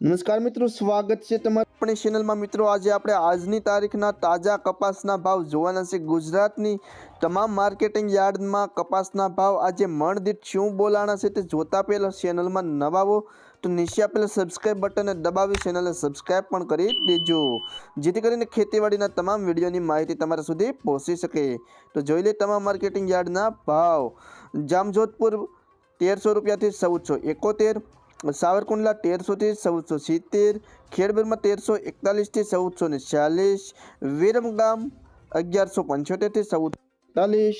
નમસ્કાર મિત્રો, સ્વાગત છે તમારું આપણી ચેનલમાં મિત્રો, આજે આપણે આજની તારીખના તાજા કપાસના ભાવ જોવાના છે. ગુજરાતની તમામ માર્કેટિંગ યાર્ડમાં કપાસના ભાવ આજે મણદીઠ શું બોલાણા છે તે જોતા પહેલાં ચેનલમાં નવાવો. તો નીચે આપેલા સબસ્ક્રાઈબ બટનને દબાવી ચેનલને સબસ્ક્રાઈબ પણ કરી દેજો. જેથી કરીને ખેતીવાડીના તમામ વિડીયોની માહિતી તમારા સુધી પહોંચી શકે. તો જોઈ લે તમામ માર્કેટિંગ યાર્ડના ભાવ. જામજોધપુર તેરસો રૂપિયાથી ચૌદસો એકોતેર. સાવરકુંડલા તેરસોથી ચૌદસો સિત્તેર, ખેડબરમાં તેરસો એકતાલીસથી ચૌદસો ને ચાલીસ, વિરમગામ અગિયારસો પંચોતેરથી ચૌદ એકતાલીસ,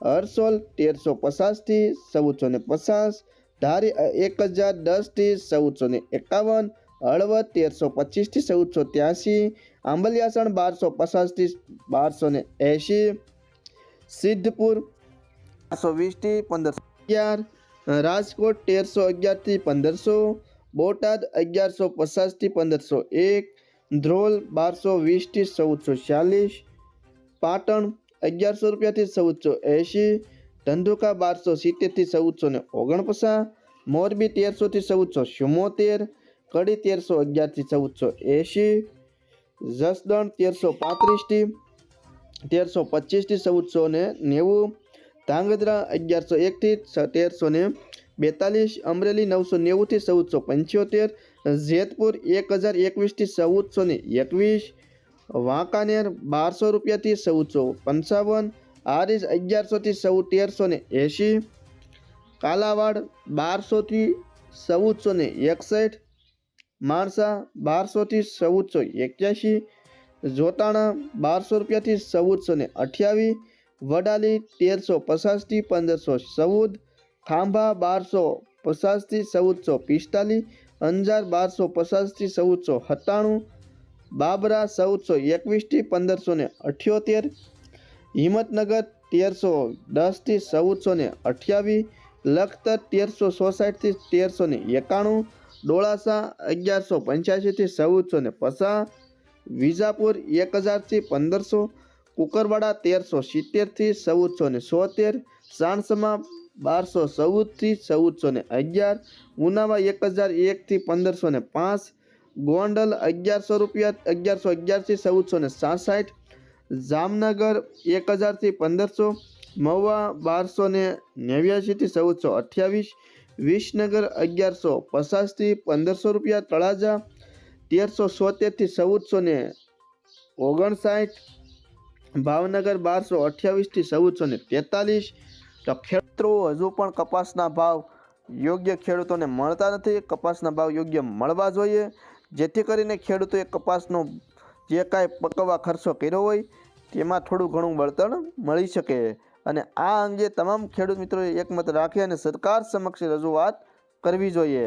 હરસોલ તેરસો પચાસથી ચૌદસો ને પચાસ, ધારી એક હજાર દસથી ચૌદસો ને એકાવન, હળવદ તેરસો પચીસથી ચૌદસો ત્યાંસી, આંબલિયાસણ બારસો પચાસથી બારસો ને એંશી, સિદ્ધપુર બારસો વીસથી પંદરસો અગિયાર રાજકોટ તેરસો અગિયારથી પંદરસો બોટાદ અગિયારસો પચાસથી પંદરસો એક ધ્રોલ બારસો વીસથી ચૌદસો ચાલીસ પાટણ અગિયારસો રૂપિયાથી ચૌદસો એંશી ધંધુકા બારસો સિત્તેરથી ચૌદસો ને ઓગણપચાસ મોરબી તેરસોથી ચૌદસો ચુમ્મોતેર કડી તેરસો અગિયારથી ચૌદસો એંશી જસદણ તેરસો પાંત્રીસથી તેરસો પચીસથી ચૌદસો ને નેવું ધાંગધ્રા અગિયારસો એકથી તેરસો ને બેતાલીસ, અમરેલી નવસો નેવુંથી ચૌદસો પંચોતેર, જેતપુર એક હજાર એકવીસથી ચૌદસો ને એકવીસ, વાંકાનેર બારસો રૂપિયાથી ચૌદસો પંચાવન હારીજ અગિયારસોથી ચૌદ તેરસો ને એંશી, કાલાવાડ બારસોથી ચૌદસો ને એકસઠ, માણસા બારસોથી ચૌદસો એક્યાસી જોતાણા બારસો રૂપિયાથી ચૌદસો ને અઠ્યાવીસ વડાલી તેરસો પચાસથી પંદરસો ચૌદ ખાંભા બારસો પચાસથી ચૌદસો પિસ્તાલીસ, અંજાર બારસો પચાસથી ચૌદસો સત્તાણું, બાબરા ચૌદસો એકવીસથી પંદરસો ને અઠ્યોતેર, હિંમતનગર તેરસો દસથી ચૌદસો ને અઠ્યાવીસ, લખતર તેરસો સોસાઠથી તેરસો ને એકાણું, ડોળાસા અગિયારસો પંચ્યાસીથી ચૌદસો ને પચાસ, વિજાપુર એક હજારથી પંદરસો કુકરવાડા તેરસો સિત્તેરથી ચૌદસો ને સોતેર, સાણસમાં બારસો ચૌદથી ચૌદસો ને અગિયાર, ઉનાવા એક હજાર એકથી પંદરસો ને પાંચ, ગોંડલ અગિયારસો રૂપિયા, અગિયારસો અગિયારથી ચૌદસો ને સાસઠ, જામનગર એક હજારથી પંદરસો, મહુવા બારસો ને નેવ્યાસીથી ચૌદસો અઠ્યાવીસ, વિસનગર અગિયારસો પચાસથી પંદરસો રૂપિયા, તળાજા તેરસો સોતેરથી ચૌદસો ને ઓગણસાઠ ભાવનગર બારસો અઠ્યાવીસથી ચૌદસો ને તેતાલીસ. તો ખેડૂતો હજુ પણ કપાસના ભાવ યોગ્ય ખેડૂતોને મળતા નથી. કપાસના ભાવ યોગ્ય મળવા જોઈએ. જેથી કરીને ખેડૂતોએ કપાસનો જે કાંઈ પકવવા ખર્ચો કર્યો હોય, તેમાં થોડું ઘણું વળતર મળી શકે. અને આ અંગે તમામ ખેડૂત મિત્રોએ એકમત રાખી અને સરકાર સમક્ષ રજૂઆત કરવી જોઈએ.